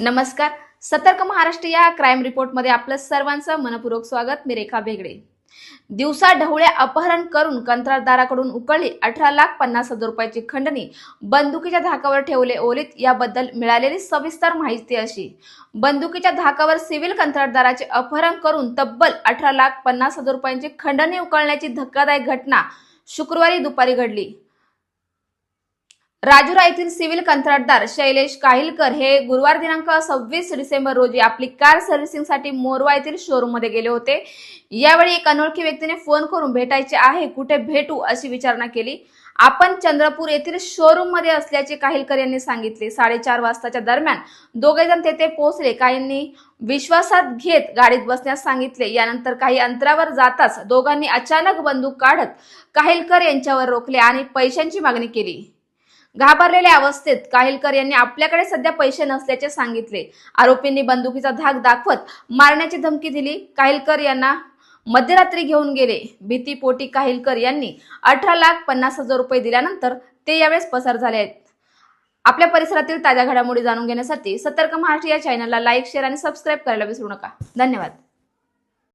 नमस्कार. सतर्क महाराष्ट्र या क्राईम रिपोर्टमध्ये आपलं सर्वांचं मनपूर्वक स्वागत. मी रेखा बेगडे. दिवसा ढवळे अपहरण करून कंत्राटदाराकडून उकळली अठरा लाख पन्नास हजार रुपयाची खंडणी बंदुकीच्या धाकावर ठेवले ओलीत. याबद्दल मिळालेली सविस्तर माहिती अशी. बंदुकीच्या धाकावर सिव्हिल कंत्राटदाराचे अपहरण करून तब्बल अठरा लाख पन्नास हजार रुपयांची खंडणी उकळण्याची धक्कादायक घटना शुक्रवारी दुपारी घडली. राजुरा येथील सिव्हिल कंत्राटदार शैलेश काहिलकर हे गुरुवार दिनांक सव्वीस डिसेंबर रोजी आपली कार सर्व्हिसिंगसाठी मोरवा येथील शोरूममध्ये गेले होते. यावेळी एक अनोळखी व्यक्तीने फोन करून भेटायचे आहे कुठे भेटू अशी विचारणा केली. आपण चंद्रपूर येथील शोरूममध्ये असल्याचे काहिलकर यांनी सांगितले. साडेचार वाजताच्या दरम्यान दोघे जण तेथे पोहोचले. काहींनी विश्वासात घेत गाडीत बसण्यास सांगितले. यानंतर काही अंतरावर जाताच दोघांनी अचानक बंदूक काढत काहिलकर यांच्यावर रोखले आणि पैशांची मागणी केली. घाबरलेल्या अवस्थेत काहिलकर यांनी आपल्याकडे सध्या पैसे नसल्याचे सांगितले. आरोपींनी बंदुकीचा धाक दाखवत मारण्याची धमकी दिली. काहिलकर यांना मध्यरात्री घेऊन गेले. भीतीपोटी काहिलकर यांनी अठरा लाख पन्नास हजार रुपये दिल्यानंतर ते यावेळेस पसार झाले आहेत. आपल्या परिसरातील ताज्या घडामोडी जाणून घेण्यासाठी सतर्क महाराष्ट्र या चॅनलला लाईक शेअर आणि सबस्क्राईब करायला विसरू नका. धन्यवाद.